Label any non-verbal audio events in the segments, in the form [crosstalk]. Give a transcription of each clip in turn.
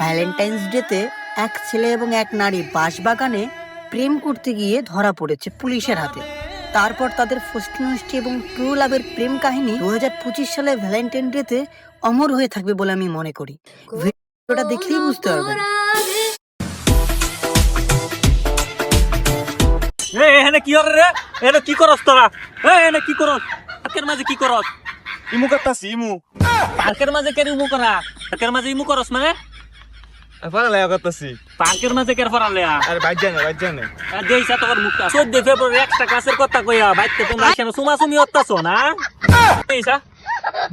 Valentine's ডেতে এক ছেলে এবং এক নারী বাঁশবাগানে প্রেম করতে গিয়ে ধরা পড়েছে পুলিশের হাতে। তারপর তাদের ফষ্টি এবং ট্রু লাভের প্রেম কাহিনী দু হাজার পঁচিশ সালে ভ্যালেন্টাইন ডেতে অমর হয়ে থাকবে বলে আমি মনে করি। ভিডিওটা দেখলেই বুঝতে পারবেন। এখানে কি হরে রে? কি করস তোরা? এ কি করস? পার্কের মাঝে কি করস? ইমু করতাছি ইমু। পার্কের মাঝে ইমু করা? পার্কের মাঝে ইমু করস মানে? পড়ালেখা করতাছি। পার্কের মাঝে কের ফরালে আরে বাইর জানে বাইর জানে দেইছা তোর মুখটা চোদ্দ ফেব্রুয়ারি এক্সট্রা ক্লাসের কথা কইয়া বাইতে তোমরা এখানে সুমাসুমি হত্তাছো না? দেইছা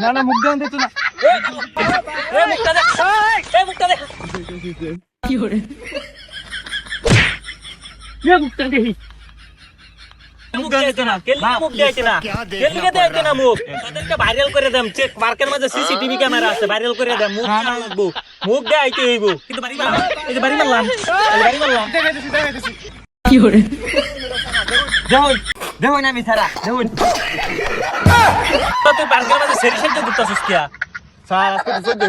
না না মুখ জানতে তো না। এ মুখটা দেখ এ মুখটা দেখ কি হরে এ মুখটা দেখি মুখ দিয়েছে না কেলি মুখ দিয়েছে না। কেলি দিয়েছে না মুখ? তাদেরকে ভাইরাল করে দেম চেক পার্কের মধ্যে সিসিটিভি ক্যামেরা আছে ভাইরাল করে দেম মুখ না লাগবো। মুখ দেখাইতে হইব। কিন্তু বাড়ি মারলাম এই যে বাড়ি মারলাম এই যে বাড়ি মারলাম। দেখুন দেখুন আমি ছাড়া দেখুন তুই পার্কের মধ্যে সেরি সেন্টার করতেছিস কিয়া? স্যার আজকে তো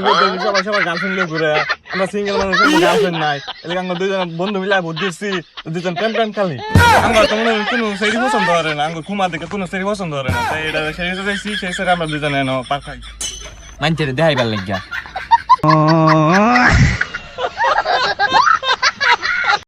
সবাই সবার গার্লফ্রেন্ড লিয়ে ঘুরে। আমরা সিঙ্গেল মানুষ [laughs] গার্লফ্রেন্ড নাই। এদিকে আমরা দুজন বন্ধু মিলে বুদ্ধিছি দুজন প্রেম প্রেম খালি। আমরা তো মনে কোনো সেই পছন্দ করে না আমরা ঘুমা দেখে কোনো সেই পছন্দ করে না। তাই এটা সেই চাইছি সেই সাথে আমরা দুজনে পার খাই মানুষের দেখাইবার লাগিয়া। [laughs]